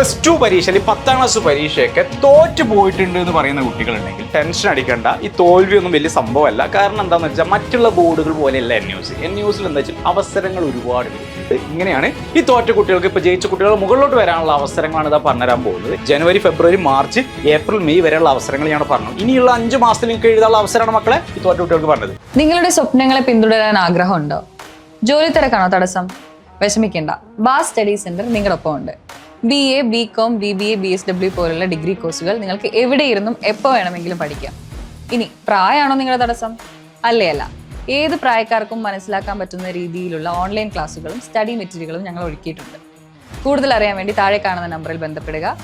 Plus two പരീക്ഷ അല്ലെങ്കിൽ പത്താം ക്ലാസ് പരീക്ഷയൊക്കെ തോറ്റ് പോയിട്ടുണ്ട് എന്ന് പറയുന്ന കുട്ടികളുണ്ടെങ്കിൽ ടെൻഷൻ അടിക്കേണ്ട. ഈ തോൽവിയൊന്നും വലിയ സംഭവമല്ല. കാരണം എന്താണെന്ന് വെച്ചാൽ മറ്റുള്ള ബോർഡുകൾ പോലെയല്ല എൻ ന്യൂസ് എൻ ന്യൂസിൽ എന്താ വെച്ചാൽ അവസരങ്ങൾ ഒരുപാട്. ഇങ്ങനെയാണ് ഈ തോറ്റ കുട്ടികൾക്ക് ഇപ്പോൾ ജയിച്ച കുട്ടികൾ മുകളിലോട്ട് വരാനുള്ള അവസരങ്ങളാണ് ഇതാ പറഞ്ഞുതരാൻ പോകുന്നത്. ജനുവരി ഫെബ്രുവരി മാർച്ച് ഏപ്രിൽ മെയ് വരെയുള്ള അവസരങ്ങൾ ഞാൻ പറഞ്ഞു ഇനിയുള്ള അഞ്ച് മാസത്തിൽ നിങ്ങൾക്ക് എഴുതാനുള്ള അവസരമാണ് മക്കളെ ഈ തോറ്റ കുട്ടികൾക്ക് പറഞ്ഞത്. നിങ്ങളുടെ സ്വപ്നങ്ങളെ പിന്തുടരാൻ ആഗ്രഹമുണ്ടോ? ജോലി തിരക്കാണോ തടസ്സം? വിഷമിക്കേണ്ട. ബാസ് സ്റ്റഡി സെന്റർ നിങ്ങളൊപ്പം ഉണ്ട് B A B com B B A B S W പോലുള്ള ഡിഗ്രി കോഴ്സുകൾ നിങ്ങൾക്ക് എവിടെയിരുന്നും എപ്പോൾ വേണമെങ്കിലും പഠിക്കാം. ഇനി പ്രായമാണോ നിങ്ങളുടെ തടസ്സം? അല്ലേ അല്ല. ഏത് പ്രായക്കാർക്കും മനസ്സിലാക്കാൻ പറ്റുന്ന രീതിയിലുള്ള ഓൺലൈൻ ക്ലാസ്സുകളും സ്റ്റഡി മെറ്റീരിയലുകളും ഞങ്ങൾ ഒരുക്കിയിട്ടുണ്ട്. കൂടുതൽ അറിയാൻ വേണ്ടി താഴെ കാണുന്ന നമ്പറിൽ ബന്ധപ്പെടുക.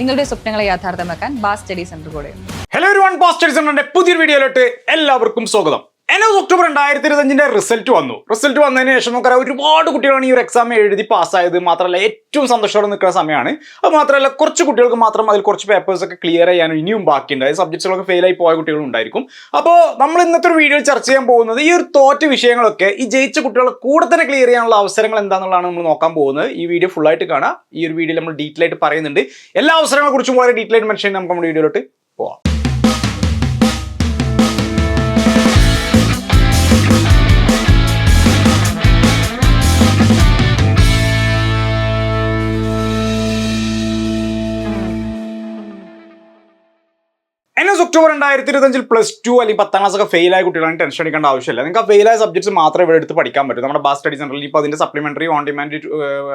നിങ്ങളുടെ സ്വപ്നങ്ങളെ യാഥാർത്ഥ്യമാക്കാൻ ബാസ് സ്റ്റഡി സെന്റർ കൂടെയുണ്ട്. ഹലോ ഒരു വൺ സെന്ററിന്റെ പുതിയൊരു വീഡിയോയിലോട്ട് എല്ലാവർക്കും സ്വാഗതം. എന്നെ ഒക്ടോബർ രണ്ടായിരത്തി ഇരുപത്തഞ്ചിന്റെ റിസൾട്ട് വന്നു. റിസൾട്ട് വന്നതിന് ശേഷം നമുക്കറിയാം ഒരുപാട് കുട്ടികളാണ് ഈ ഒരു എക്സാം എഴുതി പാസ്സായത് മാത്രമല്ല ഏറ്റവും സന്തോഷത്തോടെ നിൽക്കുന്ന സമയമാണ്. അത് മാത്രമല്ല കുറച്ച് കുട്ടികൾക്ക് മാത്രം അതിൽ കുറച്ച് പേപ്പേഴ്സ് ഒക്കെ ക്ലിയർ ചെയ്യാനും ഇനിയും ബാക്കിയുണ്ട്. അതായത് സബ്ജക്ട്സുകളൊക്കെ ഫെയിൽ ആയി പോയ കുട്ടികളും ഉണ്ടായിരിക്കും. അപ്പോൾ നമ്മൾ ഇന്നത്തെ ഒരു വീഡിയോ ചർച്ച ചെയ്യാൻ പോകുന്നത് ഈ ഒരു തോറ്റ വിഷയങ്ങളൊക്കെ ഈ ജയിച്ച കുട്ടികളെ കൂടെ തന്നെ ക്ലിയർ ചെയ്യാനുള്ള അവസരങ്ങൾ എന്താണെന്നുള്ളതാണ് നമ്മൾ നോക്കാൻ പോകുന്നത്. ഈ വീഡിയോ ഫുൾ ആയിട്ട് കാണാം. ഈ ഒരു വീഡിയോയിൽ നമ്മൾ ഡീറ്റെയിൽ ആയിട്ട് പറയുന്നുണ്ട്. എല്ലാ അവസരങ്ങളെ കുറിച്ചും വളരെ ഡീറ്റെയിൽ ആയിട്ട് മെൻഷൻ നമുക്ക് നമ്മുടെ വീഡിയോയിലോട്ട് പോവാം. ഒക്ടോബർ രണ്ടായിരത്തി ഇരുപത്തഞ്ചിൽ പ്ലസ് ടു അല്ലെങ്കിൽ പത്താം ക്ലാസ് ഒക്കെ ഫെയിൽ ആയ കുട്ടികളാണ് ടെൻഷൻ അടിക്കേണ്ട ആവശ്യമില്ല. നിങ്ങൾക്ക് ഫെയിൽ ആയ സബ്ജക്ട്സ് മാത്രമേ ഇവിടെ എടുത്ത് പഠിക്കാൻ പറ്റൂ. നമ്മുടെ ബാസ് സ്റ്റഡി സെന്ററിൽ ഇപ്പോൾ അതിന്റെ സപ്ലിമെന്ററി ഓൺ ഡിമാൻഡ്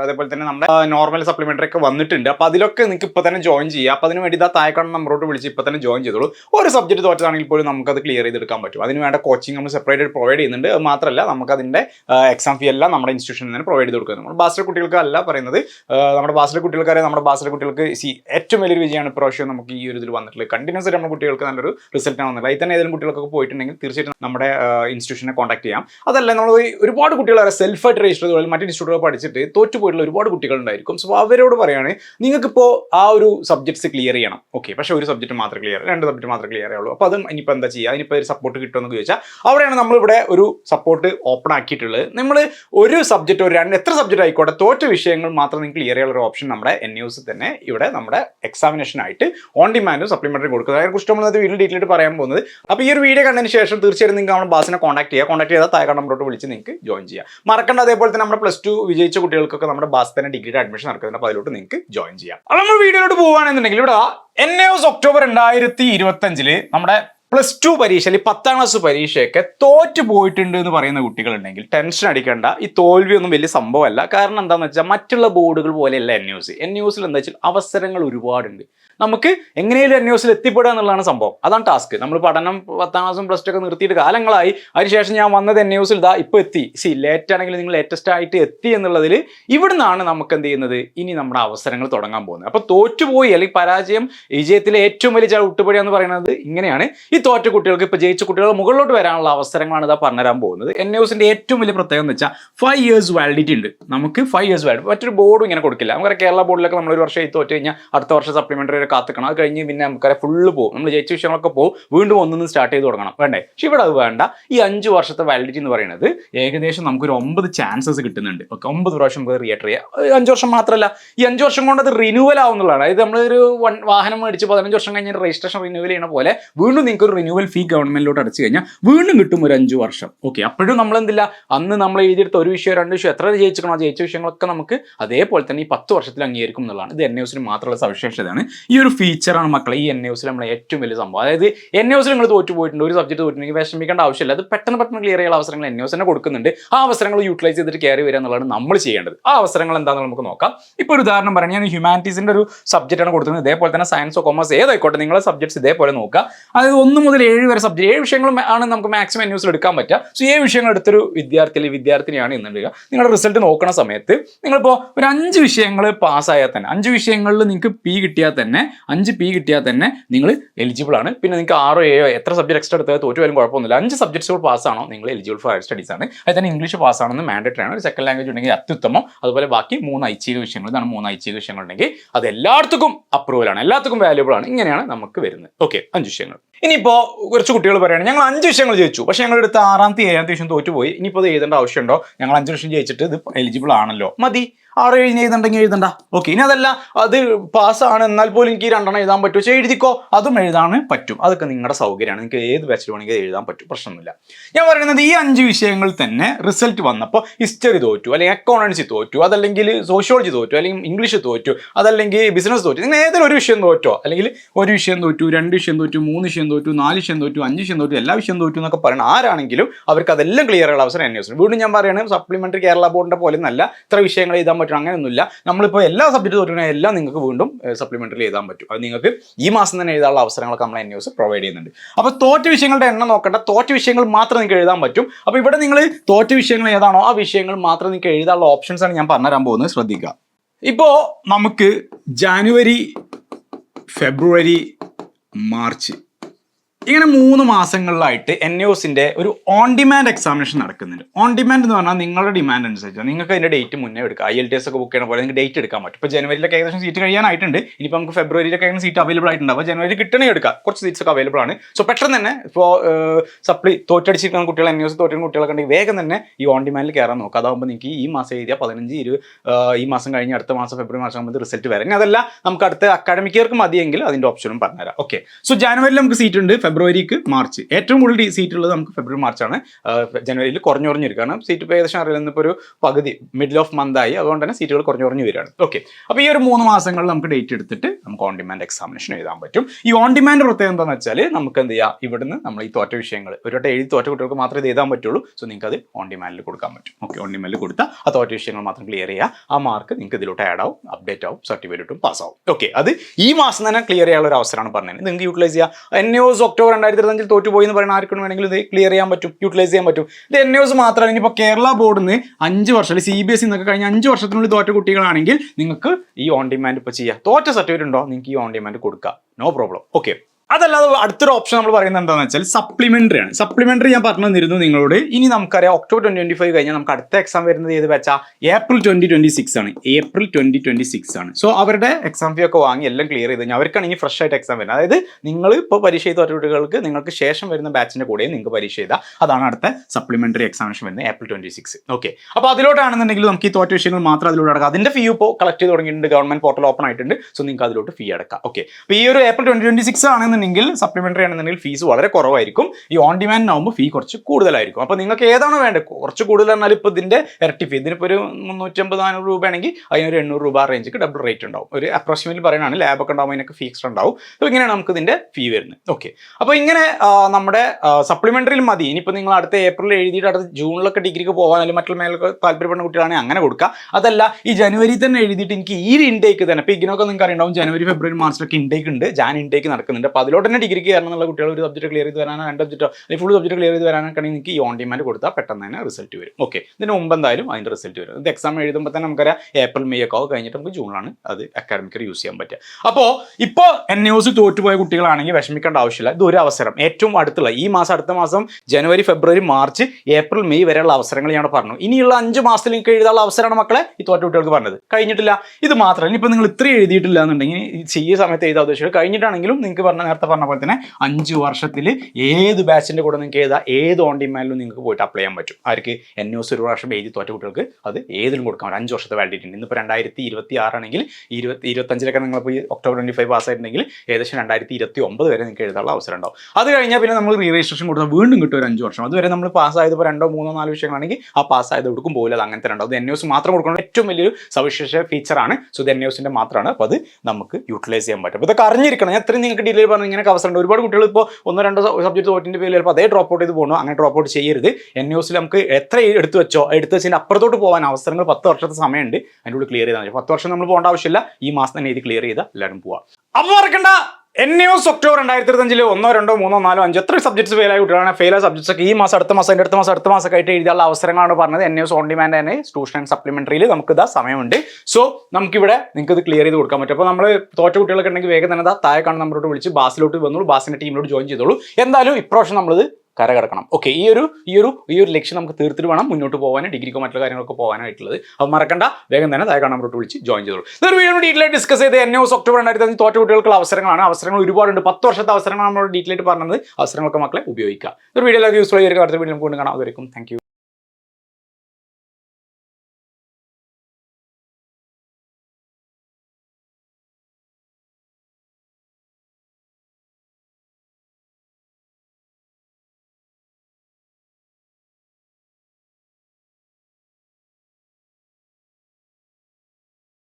അതേപോലെ തന്നെ നമ്മുടെ നോർമൽ സപ്ലിമെന്ററി ഒക്കെ വന്നിട്ടുണ്ട്. അപ്പോൾ അതിലൊക്കെ നിങ്ങൾക്ക് ഇപ്പോൾ തന്നെ ജോയിൻ ചെയ്യാം. അപ്പോൾ അതിന് വേണ്ടി ഇതാ താഴെക്കാണ് നമ്പറോട്ട് വിളിച്ച് ഇപ്പോൾ തന്നെ ജോയിൻ ചെയ്തോളൂ. ഒരു സബ്ജക്ട് തോറ്റതാണെങ്കിൽ പോലും നമുക്ക് അത് ക്ലിയർ ചെയ്തെടുക്കാൻ പറ്റും. അതിന് വേണ്ട കോച്ചിങ് നമ്മൾ സെപ്പറേറ്റ് പ്രൊവൈഡ് ചെയ്യുന്നുണ്ട്. മാത്രമല്ല നമുക്ക് അതിന്റെ എക്സാം ഫീ എല്ലാം നമ്മുടെ ഇൻസ്റ്റിറ്റ്യൂഷനിൽ തന്നെ പ്രൊവൈഡ് ചെയ്ത് കൊടുക്കുന്നത് നമ്മൾ ബാസിലെ കുട്ടികൾക്ക് അല്ല പറയുന്നത് നമ്മുടെ ബാസിലെ കുട്ടികൾക്കാരെ നമ്മുടെ ബാസിലെ കുട്ടികൾക്ക് സി ഏറ്റവും വലിയൊരു വിജയമാണ് ഇപ്രാവശ്യം നമുക്ക് ഈ ഒരു ഇതിൽ വന്നിട്ടുള്ളത്. കണ്ടിന്യൂസ് ആയിട്ട് നമ്മുടെ കുട്ടികൾക്ക് നല്ലൊരു റിസൾട്ട് ആണ് വന്നിട്ടുള്ളത് അതിൽ തന്നെ ഏതെങ്കിലും കുട്ടികൾക്കൊക്കെ പോയിട്ടുണ്ടെങ്കിൽ തീർച്ചയായിട്ടും നമ്മുടെ ഇൻസ്റ്റിറ്റ്യൂഷനെ കോൺടാക്ട് ചെയ്യാം. അതല്ല നമ്മൾ ഒരുപാട് കുട്ടികൾ സെൽഫായിട്ട് രജിസ്റ്റർ ചെയ്ത് മറ്റു ഇൻസ്റ്റിറ്റ്യൂട്ടുകൾ പഠിച്ചിട്ട് തോറ്റുപോയിട്ടുള്ള ഒരുപാട് കുട്ടികളുണ്ടായിരിക്കും സോ അവരോട് പറയുകയാണ് നിങ്ങൾക്കിപ്പോൾ ആ ഒരു സബ്ജക്ട്സ് ക്ലിയർ ചെയ്യണം. ഓക്കെ പക്ഷേ ഒരു സബ്ജക്റ്റ് മാത്രം ക്ലിയർ രണ്ട് സബ്ജക്റ്റ് മാത്രം ക്ലിയർ ആയുള്ളൂ. അപ്പോൾ അതും ഇനിയിപ്പോൾ എന്താ ചെയ്യുക? അതിനിപ്പോൾ ഒരു സപ്പോർട്ട് കിട്ടുമെന്ന് ചോദിച്ചാൽ അവിടെയാണ് നമ്മളിവിടെ ഒരു സപ്പോർട്ട് ഓപ്പൺ ആക്കിയിട്ടുള്ളത്. നമ്മൾ ഒരു സബ്ജക്റ്റ് ഒരു രണ്ട് എത്ര സബ്ജക്റ്റ് ആയിക്കോട്ടെ തോറ്റ വിഷയങ്ങൾ മാത്രം നിങ്ങൾക്ക് ക്ലിയർ ചെയ്യാനുള്ള ഒരു ഓപ്ഷൻ നമ്മുടെ എൻ യൂസ് തന്നെ ഇവിടെ നമ്മുടെ എക്സാമിനേഷൻ ആയിട്ട് ഓൺ ഡിമാൻഡും സപ്ലിമെന്ററി കൊടുക്കുന്നത്. അതിനെക്കുറിച്ച് നമ്മൾ അത് വീഡിയോ ഡീറ്റെയിൽ പറയാൻ പോകുന്നത്. അപ്പോൾ ഈ ഒരു വീഡിയോ കണ്ടതിന് ശേഷം തീർച്ചയായും നിങ്ങൾക്ക് നമ്മുടെ ബാസിനെ കോൺടാക്ട് ചെയ്യുക കോൺടാക്ട് ചെയ്താൽ താഴെ നമ്പറോട്ട് വിളിച്ച് നിങ്ങൾക്ക് ജോയിൻ ചെയ്യാം. മറക്കണ്ട അതേപോലെ തന്നെ നമ്മുടെ പ്ലസ് ടു വിജയിച്ച കുട്ടികൾക്കൊക്കെ നമ്മുടെ ബാസ് തന്നെ ഡിഗ്രിയുടെ അഡ്മിഷൻ നടക്കുന്നുണ്ട് അപ്പോൾ അതിലോട്ട് നിങ്ങൾക്ക് ജോയിൻ ചെയ്യാം. അപ്പോൾ നമ്മൾ വീഡിയോയിലോട്ട് പോകുകയാണെന്നുണ്ടെങ്കിൽ ഇവിടെ എൻ എസ് ഒക്ടോബർ രണ്ടായിരത്തി ഇരുപത്തഞ്ചിൽ നമ്മുടെ പ്ലസ് ടു പരീക്ഷ അല്ലെങ്കിൽ പത്താം ക്ലാസ് പരീക്ഷയൊക്കെ തോറ്റു പോയിട്ടുണ്ട് എന്ന് പറയുന്ന കുട്ടികളുണ്ടെങ്കിൽ ടെൻഷൻ അടിക്കേണ്ട. ഈ തോൽവിയൊന്നും വലിയ സംഭവമല്ല. കാരണം എന്താണെന്ന് വെച്ചാൽ മറ്റുള്ള ബോർഡുകൾ പോലെയല്ല N U C N U സിൽ എന്താ വെച്ചാൽ അവസരങ്ങൾ ഒരുപാടുണ്ട്. നമുക്ക് എങ്ങനെയും എൻ ന്യൂസിൽ എത്തിപ്പെടുക എന്നുള്ളതാണ് സംഭവം. അതാണ് ടാസ്ക് നമ്മൾ പഠനം പത്താം ക്ലാസ്സും പ്ലസ് ടു ഒക്കെ നിർത്തിയിട്ട് കാലങ്ങളായി. അതിനുശേഷം ഞാൻ വന്നത് എൻ ന്യൂസിൽ ഇതാ ഇപ്പോൾ എത്തി. സി ലേറ്റ് ആണെങ്കിൽ നിങ്ങൾ ലേറ്റസ്റ്റ് ആയിട്ട് എത്തി എന്നുള്ളതിൽ ഇവിടുന്നാണ് നമുക്ക് എന്ത് ചെയ്യുന്നത്? ഇനി നമ്മുടെ അവസരങ്ങൾ തുടങ്ങാൻ പോകുന്നത്. അപ്പോൾ തോറ്റുപോയി അല്ലെങ്കിൽ പരാജയം വിജയത്തിലെ ഏറ്റവും വലിയ ചില ഉട്ടുപടി എന്ന് പറയുന്നത് ഇങ്ങനെയാണ്. ഈ തോറ്റ കുട്ടികൾക്ക് ഇപ്പോൾ ജയിച്ച കുട്ടികൾ മുകളിലോട്ട് വരാനുള്ള അവസരങ്ങളാണ് ഇതാ പറഞ്ഞുതരാൻ പോകുന്നത്. എൻ ന്യൂസിന്റെ ഏറ്റവും വലിയ പ്രത്യേകത എന്ന് വെച്ചാൽ ഫൈവ് ഇയേഴ്സ് വാലിഡിറ്റി ഉണ്ട്. നമുക്ക് ഫൈവ് ഇയേഴ്സ് വാലിഡിറ്റി മറ്റൊരു ബോർഡും ഇങ്ങനെ കൊടുക്കില്ല. നമുക്ക് കേരള ബോർഡിലൊക്കെ നമ്മൾ ഒരു വർഷം ഈ തോറ്റ് കഴിഞ്ഞാൽ അടുത്ത വർഷം സപ്ലിമെന്ററി വരെ കാത്തുക്കണം. അത് കഴിഞ്ഞ് പിന്നെ നമുക്കറിയാം ഫുള്ള് പോകും നമ്മൾ ജയിച്ച വിഷയങ്ങളൊക്കെ പോകും വീണ്ടും ഒന്നും സ്റ്റാർട്ട് ചെയ്ത് തുടങ്ങണം. വേണ്ടേ? പക്ഷെ ഇവിടെ അത് വേണ്ട. ഈ അഞ്ച് വർഷത്തെ വാലിഡിറ്റി എന്ന് പറയുന്നത് ഏകദേശം നമുക്കൊരു ഒമ്പത് ചാൻസസ് കിട്ടുന്നുണ്ട്. ഓക്കെ ഒമ്പത് പ്രാവശ്യം നമുക്ക് റിയേറ്റർ ചെയ്യാം. അഞ്ച് വർഷം മാത്രമല്ല ഈ അഞ്ച് വർഷം കൊണ്ട് അത് റിന്യൂവൽ ആവുന്നതാണ് അതായത് നമ്മളൊരു വാഹനം മേടിച്ച് പതിനഞ്ച് വർഷം കഴിഞ്ഞ് രജിസ്ട്രേഷൻ റിന്യൂവൽ ചെയ്യുന്ന പോലെ വീണ്ടും നിങ്ങൾക്ക് ഒരു റിന്യൂവൽ ഫീ ഗവൺമെന്റിലോട്ട് അടച്ചു കഴിഞ്ഞാൽ വീണ്ടും കിട്ടും ഒരു അഞ്ച് വർഷം. ഓക്കെ അപ്പോഴും നമ്മൾ എന്തില്ല അന്ന് നമ്മൾ എഴുതിയെടുത്ത ഒരു വിഷയം രണ്ട് വിഷയം എത്ര ജയിച്ചിക്കണോ ആ ജയിച്ച വിഷയങ്ങളൊക്കെ നമുക്ക് അതേപോലെ തന്നെ ഈ പത്ത് വർഷത്തിൽ അംഗീകരിക്കും എന്നുള്ളതാണ്. ഇത് എൻ എസിന് മാത്രമുള്ള സവിശേഷതയാണ്. ഈ ഒരു ഫീച്ചറാണ് മക്കളെ ഈ എൻ ന്യൂസിൽ നമ്മളെ ഏറ്റവും വലിയ സംഭവം. അതായത് എൻ ന്യൂസിൽ നിങ്ങൾ തോറ്റു പോയിട്ടുണ്ട് ഒരു സബ്ജക്ട് തോറ്റിട്ടുണ്ടെങ്കിൽ വിഷമിക്കേണ്ട ആവശ്യമില്ല. അത് പെട്ടെന്ന് പെട്ടെന്ന് ക്ലിയർ ചെയ്യാൻ അവസരങ്ങൾ എൻ ന്യൂസ് തന്നെ കൊടുക്കുന്നുണ്ട്. ആ അവസരങ്ങൾ യൂട്ടിലൈസ് ചെയ്തിട്ട് കയറി വരിക എന്നുള്ളതാണ് നമ്മൾ ചെയ്യേണ്ടത്. ആ അവസരങ്ങൾ എന്താണെന്ന് നമുക്ക് നോക്കാം. ഇപ്പോൾ ഒരു ഉദാഹരണം പറയാം ഞാൻ ഹ്യൂമാനിറ്റീസിന്റെ ഒരു സബ്ജക്റ്റ് ആണ് കൊടുക്കുന്നത്. ഇതേപോലെ തന്നെ സയൻസോ കൊമേഴ്സ് ഏതായിക്കോട്ടെ നിങ്ങളെ സബ്ജക്ട്സ് ഇതേപോലെ നോക്കുക. അതായത് ഒന്ന് മുതൽ ഏഴ് വരെ സബ്ജക്ട് ഏഴ് വിഷയങ്ങളും ആണ് നമുക്ക് മാക്സിമം എൻ ന്യൂസിൽ എടുക്കാൻ പറ്റുക. സോ ഏഴ് വിഷയങ്ങൾ എടുത്തൊരു വിദ്യാർത്ഥി അല്ലെങ്കിൽ വിദ്യാർത്ഥിനിയാണ് എന്നുണ്ടെങ്കിൽ നിങ്ങളുടെ റിസൾട്ട് നോക്കുന്ന സമയത്ത് നിങ്ങളിപ്പോൾ ഒരു അഞ്ച് വിഷയങ്ങൾ പാസ്സായാൽ തന്നെ അഞ്ച് വിഷയങ്ങളിൽ നിങ്ങൾക്ക് പി കിട്ടിയാൽ തന്നെ അഞ്ച് പി കിട്ടിയാൽ തന്നെ നിങ്ങൾ എലിജിബിൾ ആണ്. പിന്നെ നിങ്ങൾക്ക് ആറോ ഏഴോ എത്ര സബ്ജക്ട് എക്സ്ട്രാ എടുത്താൽ തോറ്റുപോലും കുഴപ്പമൊന്നുമില്ല. അഞ്ച് സബ്ജക്ട്സുകൾ പാസ്സാണോ നിങ്ങൾ എലിജിബിൾ ഫോർ ഹയർ സ്റ്റഡീസ് ആണ്. അതായത് തന്നെ ഇംഗ്ലീഷ് പാസ്സാണെന്ന് മാൻഡേറ്ററി ആണ്. ഒരു സെക്കൻഡ് ലാംഗ്വേജ് ഉണ്ടെങ്കിൽ അത്യുത്തമം. അതുപോലെ ബാക്കി മൂന്ന് ഐച്ഛിക വിഷയങ്ങൾ. ഇതാണ് മൂന്ന് ഐച്ഛിക വിഷയങ്ങൾ ഉണ്ടെങ്കിൽ അത് എല്ലായിടത്തും അപ്രൂവൽ ആണ്. എല്ലാത്തും വാല്യൂബിൾ ആണ്. ഇങ്ങനെയാണ് നമുക്ക് വരുന്നത്. ഓക്കെ അഞ്ച് വിഷയങ്ങൾ. ഇനിയിപ്പോൾ കുറച്ച് കുട്ടികൾ പറയുകയാണ് ഞങ്ങൾ അഞ്ച് വിഷയങ്ങൾ ജയിച്ചു. പക്ഷേ ഞങ്ങൾ എടുത്ത ആറാമത്തെ ഏഴാമത്തെ വിഷയം തോറ്റുപോയി. ഇനിയിപ്പോൾ അത് എഴുതേണ്ട ആവശ്യമുണ്ടോ? ഞങ്ങൾ അഞ്ച് വിഷയം ജയിച്ചിട്ട് ഇത് എലിജിബിൾ ആണല്ലോ. മതി. ആറ് കഴിഞ്ഞ് എഴുതണ്ടെങ്കിൽ എഴുതണ്ട. ഓക്കെ ഇനി അതല്ല അത് പാസ്സാണ് എന്നാൽ പോലും എനിക്ക് രണ്ടെണ്ണം എഴുതാൻ പറ്റും. പക്ഷേ എഴുതിക്കോ. അതും എഴുതാൻ പറ്റും. അതൊക്കെ നിങ്ങളുടെ സൗകര്യമാണ്. നിങ്ങൾക്ക് ഏത് ബാച്ചിൽ വേണമെങ്കിൽ എഴുതാൻ പറ്റും. പ്രശ്നമൊന്നുമില്ല. ഞാൻ പറയുന്നത് ഈ അഞ്ച് വിഷയങ്ങൾ തന്നെ റിസൾട്ട് വന്നപ്പോൾ ഹിസ്റ്ററി തോറ്റു അല്ലെങ്കിൽ അക്കൗണ്ടൻസി തോറ്റു അതല്ലെങ്കിൽ സോഷ്യോളജി തോറ്റു അല്ലെങ്കിൽ ഇംഗ്ലീഷ് തോറ്റു അതല്ലെങ്കിൽ ബിസിനസ് തോറ്റു. നിങ്ങൾ ഏതെങ്കിലും ഒരു വിഷയം തോറ്റോ? അല്ലെങ്കിൽ ഒരു വിഷയം തോറ്റു രണ്ട് വിഷയം തോറ്റു മൂന്ന് വിഷയം തോറ്റു നാല് വിഷയം തോറ്റു അഞ്ച് വിഷയം തോറ്റു എല്ലാ വിഷയം തോറ്റു എന്നൊക്കെ പറയുന്ന ആരാണെങ്കിലും അവർക്ക് അതെല്ലാം ക്ലിയർ ആയുള്ള അവസരം അന്വേഷിച്ചു വീണ്ടും ഞാൻ പറയുന്നത് സപ്ലിമെന്ററി കേരള ബോർഡിന്റെ പോലെ നല്ല ഇത്ര വിഷയങ്ങൾ എഴുതാൻ പറ്റും അങ്ങനെയൊന്നുമില്ല. നമ്മളിപ്പോൾ എല്ലാ സബ്ജക്റ്റ് തോറ്റുകയാണെങ്കിൽ എല്ലാം നിങ്ങൾക്ക് വീണ്ടും സപ്ലിമെന്ററി എഴുതാൻ പറ്റും. അത് നിങ്ങൾക്ക് ഈ മാസം തന്നെ എഴുതാനുള്ള അവസരങ്ങളൊക്കെ നമ്മൾ എസ് പ്രൊവൈഡ് ചെയ്യുന്നുണ്ട്. അപ്പോൾ തോറ്റ വിഷയങ്ങളുടെ എണ്ണം നോക്കണ്ട. തോറ്റ വിഷയങ്ങൾ മാത്രം നിങ്ങൾക്ക് എഴുതാൻ പറ്റും. അപ്പോൾ ഇവിടെ നിങ്ങൾ തോറ്റ വിഷയങ്ങൾ ഏതാണോ ആ വിഷയങ്ങൾ മാത്രം നിങ്ങൾക്ക് എഴുതാനുള്ള ഓപ്ഷൻസ് ആണ് ഞാൻ പറഞ്ഞുതരാൻ പോകുന്നത്. ശ്രദ്ധിക്കുക. ഇപ്പോൾ നമുക്ക് ജാനുവരി ഫെബ്രുവരി മാർച്ച് ഇങ്ങനെ മൂന്ന് മാസങ്ങളിലായിട്ട് എൻ ഒസിന്റെ ഒരു ഓൺ ഡിമാൻഡ് എക്സാമിനേഷൻ നടക്കുന്നുണ്ട്. ഓൺ ഡിമാൻഡ് എന്ന് പറഞ്ഞാൽ നിങ്ങളുടെ ഡിമാൻഡ് അനുസരിച്ച്. നിങ്ങൾക്ക് അതിന്റെ ഡേറ്റ് മുന്നേ എടുക്കാം. ഐ എൽ ടി എസ് ഒക്കെ ബുക്ക് ചെയ്യണ പോലെ നിങ്ങൾക്ക് ഡേറ്റ് എടുക്കാൻ പറ്റും. ഇപ്പോൾ ജനുവരിയിലൊക്കെ ഏകദേശം സീറ്റ് കഴിയാനായിട്ടുണ്ട്. ഇനിയിപ്പോൾ നമുക്ക് ഫെബ്രുവരിയിലൊക്കെ സീറ്റ് അവൈലബിൾ ആയിട്ടുണ്ട്. അപ്പോൾ ജനുവരി കിട്ടണേ എടുക്കാം. കുറച്ച് സീറ്റ്സ് ഒക്കെ അവൈലബിൾ ആണ്. സോ പെട്ടെന്ന് തന്നെ ഇപ്പോൾ സപ്ലി തോറ്റടിച്ചിരിക്കുന്ന കുട്ടികൾ എൻ എസ് തോറ്റുന്ന കുട്ടികളൊക്കെ ഉണ്ടെങ്കിൽ വേഗം തന്നെ ഈ ഓൺ ഡിമാൻഡിൽ കയറാൻ നോക്കുക. അതാകുമ്പോൾ നിങ്ങൾക്ക് ഈ മാസം എഴുതിയ പതിനഞ്ച് ഇരു ഈ മാസം കഴിഞ്ഞ് അടുത്ത മാസം ഫെബ്രുവരി മാസം ആകുമ്പോൾ റിസൾട്ട് വരാം. ഇനി അതല്ല നമുക്ക് അടുത്ത അക്കാഡമിക് ഇയർക്ക് മതിയെങ്കിൽ അതിന്റെ ഓപ്ഷനും പറഞ്ഞുതരാം. ഓക്കെ സോ ജനുവരിയിൽ നമുക്ക് സീറ്റ് ഉണ്ട്. ഫെബ്രുവരിക്ക് മാർച്ച്. ഏറ്റവും കൂടുതൽ സീറ്റ് ഉള്ളത് നമുക്ക് ഫെബ്രുവരി മാർച്ചാണ്. ജനുവരിയിൽ കുറഞ്ഞു കുറഞ്ഞിരിക്കും കാരണം സീറ്റ് ഇപ്പോൾ ഏകദേശം അറിയില്ല ഇപ്പോൾ ഒരു പകുതി മിഡിൽ ഓഫ് മന്ത് ആയി. അതുകൊണ്ട് തന്നെ സീറ്റുകൾ കുറഞ്ഞു കുറഞ്ഞു വരികയാണ്. ഓക്കെ അപ്പോൾ ഈ ഒരു മൂന്ന് മാസങ്ങളിൽ നമുക്ക് ഡേറ്റ് എടുത്തിട്ട് നമുക്ക് ഓൺ ഡിമാൻഡ് എക്സാമിനേഷൻ എഴുതാൻ പറ്റും. ഈ ഓൺ ഡിമാൻഡ് പ്രത്യേകം എന്താണെന്ന് വെച്ചാൽ നമുക്ക് എന്ത് ചെയ്യാം? ഇവിടുന്ന് നമ്മൾ ഈ തോറ്റ വിഷയങ്ങൾ ഒരു വട്ടം എഴുതി തോറ്റ കുട്ടികൾക്ക് മാത്രമേ ഇത് എഴുതാൻ പറ്റുള്ളൂ. സോ നിങ്ങൾക്ക് അത് ഓൺ ഡിമാൻഡിൽ കൊടുക്കാൻ പറ്റും. ഓക്കെ ഓൺ ഡിമാൻഡിൽ കൊടുത്താൽ ആ തോറ്റ വിഷയങ്ങൾ മാത്രം ക്ലിയർ ചെയ്യുക ആ മാർക്ക് നിങ്ങൾക്ക് ഇതിലോട്ട് ആഡ് ആവും അപ്ഡേറ്റ് ആവും സർട്ടിഫിക്കറ്റും പാസ് ആവും. ഓക്കെ അത് ഈ മാസം തന്നെ ക്ലിയർ ചെയ്യാനുള്ള ഒരു അവസരമാണ് പറഞ്ഞത്. നിങ്ങൾക്ക് യൂട്ടിലൈസ് ചെയ്യുക എൻ ഒസ് ഒക്ടോബർ രണ്ടായിരത്തി ഇരുപത്തഞ്ചിൽ തോറ്റുപോയി എന്ന് പറയുന്ന ആർക്കും വേണമെങ്കിലും ഇത് ക്ലിയർ ചെയ്യാൻ പറ്റും യൂട്ടിലൈസ് ചെയ്യാൻ പറ്റും. ഇത് എൻ എസ് മാത്രമല്ല ഇനിയിപ്പോൾ കേരള ബോർഡിൽ നിന്ന് അഞ്ച് വർഷം അല്ലെങ്കിൽ സി ബി എസ് ഇന്നൊക്കെ കഴിഞ്ഞ അഞ്ച് വർഷത്തിനുള്ളിൽ തോറ്റ കുട്ടികളാണെങ്കിൽ നിങ്ങൾക്ക് ഈ ഓൺ ഡിമാൻഡ് ഇപ്പോൾ ചെയ്യാം. തോറ്റ സർട്ടിഫിക്കറ്റ് ഉണ്ടോ? നിങ്ങൾക്ക് ഈ ഓൺ ഡിമാൻഡ് കൊടുക്കാം. നോ പ്രോബ്ലം ഓക്കെ അതല്ലാതെ അടുത്തൊരു ഓപ്ഷൻ നമ്മൾ പറയുന്നത് എന്താണെന്ന് വെച്ചാൽ സപ്ലിമെന്ററി ആണ്. സപ്ലിമെന്ററി ഞാൻ പറഞ്ഞു തന്നിരുന്നു നിങ്ങളോട്. ഇനി നമുക്കറിയാം ഒക്ടോബർ ട്വന്റി ട്വന്റി ഫൈവ് കഴിഞ്ഞാൽ നമുക്ക് അടുത്ത എക്സാം വരുന്നത് ഏത് വെച്ചാൽ ഏപ്രിൽ ട്വന്റി ട്വന്റി സിക്സ് ആണ്. ഏപ്രിൽ ട്വന്റി ട്വന്റി സിക്സ് ആണ്. സോ അവരുടെ എക്സാം ഫീ ഒക്കെ വാങ്ങി എല്ലാം ക്ലിയർ ചെയ്ത് കഴിഞ്ഞാൽ അവർക്കാണ് ഇനി ഫ്രഷ് ആയിട്ട് എക്സാം വരുന്നത്. അതായത് നിങ്ങൾ ഇപ്പോൾ പരീക്ഷ ചെയ്ത കുട്ടികൾക്ക് നിങ്ങൾക്ക് ശേഷം വരുന്ന ബാച്ചിന്റെ കൂടെ നിങ്ങൾക്ക് പരീക്ഷ ചെയ്താൽ അതാണ് അടുത്ത സപ്ലിമെന്ററി എക്സാമിനേഷൻ വരുന്നത് ഏപ്രിൽ ട്വന്റി സിക്സ് ഓക്കെ അപ്പോൾ അതിലോട്ടാണെന്നുണ്ടെങ്കിൽ നമുക്ക് ഈ തോറ്റ വിഷയങ്ങൾ മാത്രം അതിലൂടെ അടക്കാം അതിന്റെ ഫീ ഇപ്പോൾ കളക്ട് ചെയ്ത് തുടങ്ങിയിട്ടുണ്ട്. ഗവൺമെന്റ് പോർട്ടൽ ഓപ്പൺ ആയിട്ടുണ്ട്. സോ നിങ്ങൾക്ക് അതിലോട്ട് ഫീ അടക്കാം. ഓക്കെ അപ്പോൾ ഈ ഒരു ഏപ്രിൽ ട്വന്റി ട്വന്റി സിക്സ് ആണെന്നുണ്ടെങ്കിൽ സപ്ലിമെന്ററി ആണെന്നുണ്ടെങ്കിൽ ഫീസ് വളരെ കുറവായിരിക്കും. ഈ ഓൺ ഡിമാൻഡ് ആകുമ്പോൾ ഫീ കുറച്ച് കൂടുതലായിരിക്കും. അപ്പോൾ നിങ്ങൾക്ക് ഏതാണോ വേണ്ടത്? കുറച്ച് കൂടുതൽ പറഞ്ഞാൽ ഇപ്പോൾ ഇതിന്റെ ഇരട്ടി ഫീ ഇതിനിപ്പോൾ ഒരു മുന്നൂറ്റമ്പത് നാനൂറ് രൂപയാണെങ്കിൽ അതിനൊരു എണ്ണൂറ് രൂപ റേഞ്ചിക്ക് ഡബിൾ റേറ്റ് ഉണ്ടാവും. ഒരു അപ്രോക്സിമേറ്റ്ലി പറയുകയാണ് ലാബ് ഒക്കെ ഉണ്ടാവും അതിനൊക്കെ ഫീ ഉണ്ടാവും. അപ്പോൾ ഇങ്ങനെയാണ് നമുക്ക് ഇതിന്റെ ഫീ വരുന്നത്. ഓക്കെ അപ്പോൾ ഇങ്ങനെ നമ്മുടെ സപ്ലിമെന്ററിയിൽ മതി. ഇനിയിപ്പോൾ നിങ്ങൾ അടുത്ത ഏപ്രിൽ എഴുതിയിട്ട് അടുത്ത ജൂണിലൊക്കെ ഡിഗ്രിക്ക് പോകാൻ അല്ലെങ്കിൽ മറ്റുള്ള മേലൊക്കെ താല്പര്യപ്പെടുന്ന കുട്ടികളാണെങ്കിൽ അങ്ങനെ കൊടുക്കുക. അതല്ല ഈ ജനുവരി തന്നെ എഴുതിയിട്ട് എനിക്ക് ഈ ഇൻടേക്ക് തന്നെ. ഇപ്പോൾ ഇങ്ങനെയൊക്കെ നിങ്ങൾക്ക് അറിയാം ജനുവരി ഫെബ്രുവരി മാർച്ചിലൊക്കെ ഇൻടേക്ക് ഉണ്ട്. ജാൻ ഇൻടേക്ക് നടക്കുന്നുണ്ട്. അപ്പോൾ അതിലോട്ട് തന്നെ ഡിഗ്രിക്ക് കയറണം എന്നുള്ള കുട്ടികൾ ഒരു സബ്ജക്ട് ക്ലിയർ ചെയ്ത് വരാനോ രണ്ട് സബ്ജക്റ്റോ അല്ലെങ്കിൽ ഫുൾ സബ്ജക്ട് ക്ലിയർ ചെയ്ത് വരാനൊക്കെയാണെങ്കിൽ നിങ്ങൾക്ക് ഈ ഓൺ ഡിമാൻഡ് കൊടുത്താൽ പെട്ടെന്ന് തന്നെ റിസൾട്ട് വരും. ഓക്കെ ഇതിന് മുമ്പ് എന്തായാലും അതിന്റെ റിസൾട്ട് വരും. ഇത് എക്സാം എഴുതുമ്പോൾ തന്നെ നമുക്കറിയാം ഏപ്രിൽ മെയ് ഒക്കെ കഴിഞ്ഞിട്ട് നമുക്ക് ജൂണിലാണ് അത് അക്കാഡമിക്കർ യൂസ് ചെയ്യാൻ പറ്റുക. അപ്പോൾ ഇപ്പോൾ എൻ ന്യൂസ് തോറ്റുപോയ കുട്ടികളാണെങ്കിൽ വിഷമിക്കേണ്ട ആവശ്യമില്ല. ഇത് ഒരു അവസരം. ഏറ്റവും അടുത്തുള്ള ഈ മാസം അടുത്ത മാസം ജനുവരി ഫെബ്രുവരി മാർച്ച് ഏപ്രിൽ മെയ് വരെയുള്ള അവസരങ്ങൾ ഞാൻ പറഞ്ഞു. ഇനിയുള്ള അഞ്ച് മാസത്തിൽ നിങ്ങൾക്ക് എഴുതാനുള്ള അവസരമാണ് മക്കളെ ഈ തോറ്റ കുട്ടികൾക്ക് പറഞ്ഞത്. കഴിഞ്ഞിട്ടില്ല. ഇത് മാത്രമല്ല ഇനിയിപ്പോൾ നിങ്ങൾ ഇത്രയും എഴുതിയിട്ടില്ല എന്നുണ്ടെങ്കിൽ ഈ സമയത്ത് എഴുതാൻ ഉദ്ദേശിച്ചു കഴിഞ്ഞിട്ടാണെങ്കിലും നിങ്ങൾക്ക് പറഞ്ഞ നേരത്തെ പറഞ്ഞ പോലെ തന്നെ അഞ്ച് വർഷത്തിൽ ഏത് ബാച്ചിന്റെ കൂടെ നിങ്ങൾക്ക് ഏതാ ഏത് ഓൺ ഡിമാൻഡിലും നിങ്ങൾക്ക് പോയിട്ട് അപ്ലൈ ചെയ്യാൻ പറ്റും. ആർക്ക്? എൻ ന്യൂസ് ഒരു പ്രാവശ്യം എഴുതി തോറ്റ കുട്ടികൾക്ക് അത് ഏതിലും കൊടുക്കാം. ഒരു അഞ്ച് വർഷത്തെ വാലിഡിറ്റി ഉണ്ട്. ഇന്നിപ്പോൾ രണ്ടായിരത്തി ഇരുപത്തി ആറാണെങ്കിൽ ഇരുപത്തി ഇരുപത്തഞ്ചിലൊക്കെ നിങ്ങളിപ്പോൾ ഈ ഒക്ടോബർ ട്വന്റി ഫൈവ് പാസ്സായിട്ടുണ്ടെങ്കിൽ ഏകദേശം രണ്ടായിരത്തി ഇരുപത്തി ഒമ്പത് വരെ നിങ്ങൾക്ക് എഴുതാനുള്ള അവസരം ഉണ്ടാവും. അത് കഴിഞ്ഞാൽ പിന്നെ നമ്മൾ റീ രജിസ്ട്രേഷൻ കൊടുത്താൽ വീണ്ടും കിട്ടും ഒരു അഞ്ച് വർഷം. അതുവരെ നമ്മൾ പാസ്സായതിപ്പോൾ രണ്ടോ മൂന്നോ നാലോ വിഷയങ്ങളാണെങ്കിൽ ആ പാസ്സായത് കൊടുക്കും പോലും അത് അങ്ങനെ തന്നെ ഉണ്ടാവും എൻ ന്യൂസ് മാത്രം കൊടുക്കുന്ന ഏറ്റവും വലിയൊരു സവിശേഷ ഫീച്ചറാണ് സോ ഇത് എൻ ന്യൂസിന്റെ മാത്രമാണ്. അപ്പോൾ അത് നമുക്ക് യൂട്ടിലൈസ് ചെയ്യാൻ പറ്റും. അപ്പോൾ ഇതൊക്കെ അറിഞ്ഞിരിക്കണം. ഞാൻ എത്രയും നിങ്ങൾക്ക് ഡീറ്റെയിൽ പറഞ്ഞു ഇങ്ങനെ അവസരം ഉണ്ട് ഒരുപാട് കുട്ടികൾ ഇപ്പോൾ ഒന്നോ രണ്ടോ സബ്ജക്ട് തോറ്റിന്റെ പേരിൽ ചിലപ്പോൾ അതേ ഡ്രോപ്പ് ഔട്ട് ചെയ്ത് പോകണോ അങ്ങനെ ഡ്രോപ്പ് ഔട്ട് ചെയ്യരുത്. എൻ യൂസിൽ നമുക്ക് എത്ര എടുത്തു വെച്ചോ എടുത്ത് വെച്ചതിന്റെ അപ്പുറത്തോട്ട് പോകാൻ അവസരങ്ങൾ പത്ത് വർഷത്തെ സമയമുണ്ട്. അതിന്റെ ക്ലിയർ ചെയ്താൽ മതി. പത്ത് വർഷം നമ്മൾ പോകേണ്ട ആവശ്യമില്ല. ഈ മാസം തന്നെ ഇത് ക്ലിയർ ചെയ്താൽ എല്ലാവരും പോവാം. അപ്പോൾ മറക്കണ്ട. എൻ ന്യൂസ് ഒക്ടോബർ രണ്ടായിരത്തി ഇരുപത്തഞ്ചിൽ ഒന്നോ രണ്ടോ മൂന്നോ നാലോ അഞ്ചോ എത്ര സബ്ജക്ട്സ് ഫെയിൽ കുട്ടികളാണ്. ഫെയിൽ ആയ സബ്ജക്ട്സ് ഒക്കെ ഈ മാസം അടുത്ത മാസം അടുത്ത മാസം അടുത്ത മാസം ആയിട്ട് എഴുതിയുള്ള അവസരങ്ങളാണ് പറഞ്ഞത്. എൻ ന്യൂസ് ഓൺ ഡിമാൻഡ് തന്നെ. ട്യൂഷൻ ആൻഡ് സപ്ലിമെന്ററിയിൽ നമുക്ക് ഇതാ സമയമുണ്ട്. സോ നമുക്കിവിടെ നിങ്ങൾക്ക് ഇത് ക്ലിയർ ചെയ്ത് കൊടുക്കാൻ പറ്റും. അപ്പോൾ നമ്മൾ തോറ്റ കുട്ടികളൊക്കെ ഉണ്ടെങ്കിൽ വേഗം തന്നെ താഴെ കാണുന്ന നമ്മളോട് വിളിച്ച് ബാസിലോട്ട് വന്നോളൂ. ബാസിന്റെ ടീമിലോട്ട് ജോയിൻ ചെയ്തോളൂ. എന്തായാലും ഇപ്രാവശ്യം നമ്മളിത് കരകടക്കണം. ഓക്കെ ഈ ഒരു ഈ ഒരു ഈ ഒരു ലക്ഷ്യം നമുക്ക് തീർത്തിട്ട് വേണം മുന്നോട്ട് പോകാനും ഡിഗ്രിക്കോ മറ്റുള്ള കാര്യങ്ങളൊക്കെ പോകാനായിട്ടുള്ളത് അപ്പോൾ മറക്കണ്ട. വേഗം തന്നെ താഴെ നമ്പറോട്ട് വിളിച്ച് ജോയിൻ ചെയ്തോളൂ. ഇതൊരു വീഡിയോ ഡീറ്റെയിൽ ഡിസ്കസ് ചെയ്ത് എന്നെ ഒക്ടോബർ രണ്ടായിരത്തി തോറ്റ കുട്ടികൾക്കുള്ള അവസരങ്ങളാണ്. അവസരങ്ങൾ ഒരുപാടുണ്ട്. പത്ത് വർഷത്തെ അവസരങ്ങളാണ് നമ്മൾ ഡീറ്റെയിൽ ആയിട്ട് പറഞ്ഞത്. അവസരങ്ങളൊക്കെ മക്കളെ ഉപയോഗിക്കുക. ഒരു വീഡിയോ യൂസ്ഫുൾ ആയിരിക്കും അടുത്ത വീഡിയോ നമുക്ക് കൊണ്ട് കാണാം. അതുവരെയും താങ്ക്